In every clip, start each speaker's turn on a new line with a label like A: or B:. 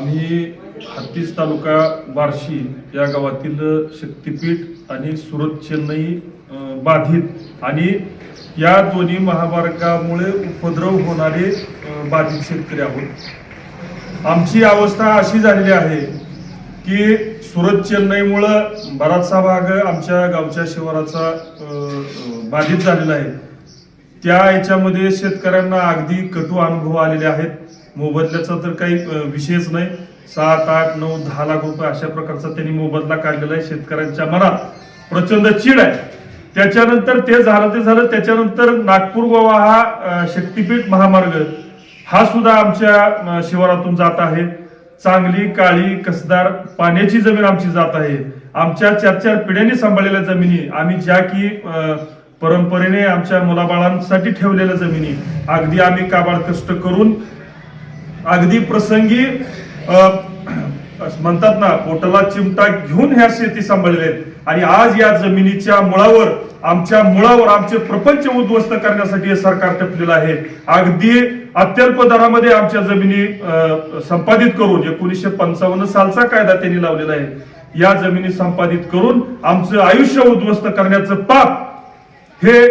A: आम्ही हत्तीस तालुका बार्शी या गावातील शक्तिपीठ आणि सुरत चेन्नई बाधित आणि या दोन्ही महामार्गामुळे उपद्रव होणारे बाधित शेतकरी आहोत. आमची अवस्था अशी झालेली आहे की सुरत चेन्नईमुळं बराचसा भाग आमच्या गावच्या शिवाराचा बाधित झालेला आहे. त्या याच्यामध्ये शेतकऱ्यांना अगदी कटू अनुभव आलेले आहेत. मोबदल्याचा तर काही विषयच नाही. सात आठ नऊ दहा लाख रुपये अशा प्रकारचा त्यांनी मोबदला काढलेला आहे शेतकऱ्यांच्या मनात. प्रचंड चीड आहे. त्याच्यानंतर ते झालं ते झालं. त्याच्यानंतर नागपूर गोवा हा शक्तीपीठ शक्तिपीठ महामार्ग हा सुद्धा आमच्या शिवारातून जात आहे. चांगली काळी कसदार पाण्याची जमीन आमची जात आहे. आमच्या चार चार पिढ्यांनी सांभाळलेल्या जमिनी. आम्ही ज्या की परंपरेने आमच्या मुलाबाळांसाठी ठेवलेल्या जमिनी. अगदी आम्ही काबाड कष्ट करून अगदी प्रसंगी म्हणतात ना पोटाला चिमटा घेऊन ह्या शेती सांभाळलेल्या आहेत. आणि आज या जमिनीच्या मुळावर आमच्या मुळावर आमचे प्रपंच उद्ध्वस्त करण्यासाठी हे सरकार टपलेलं आहे. अगदी अत्यल्प दरामध्ये आमच्या जमिनी संपादित करून एकोणीसशे पंचावन्न सालचा कायदा त्यांनी लावलेला आहे. या जमिनी संपादित करून आमचं आयुष्य उद्ध्वस्त करण्याचं पाप हे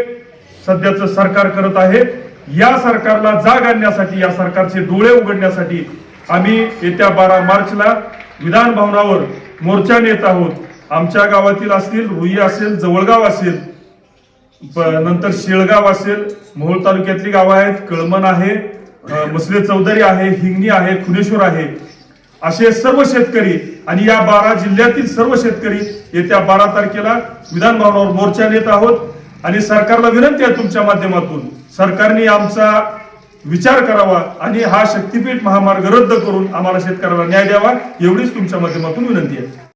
A: सध्याचं सरकार करत आहे. या सरकारला जाग आणण्यासाठी या सरकारचे डोळे उघडण्यासाठी आम्ही येत्या बारा मार्चला विधान भवनावर मोर्चा नेत आहोत. आमच्या गावातील असतील रुई असेल जवळगाव असेल नंतर शेळगाव असेल मोहोळ तालुक्यातली गावं आहेत कळमन आहे मसले चौधरी आहे हिंगणी आहे खुनेश्वर आहे. असे सर्व शेतकरी आणि या बारा जिल्ह्यातील सर्व शेतकरी येत्या बारा तारखेला विधान भवनावर मोर्चा नेत आहोत. आणि सरकारला विनंती आहे तुमच्या माध्यमातून सरकारने आमचा विचार करावा आणि हा शक्तीपीठ महामार्ग रद्द करून आम्हाला शेतकऱ्याला न्याय द्यावा एवढीच तुमच्या माध्यमातून विनंती आहे.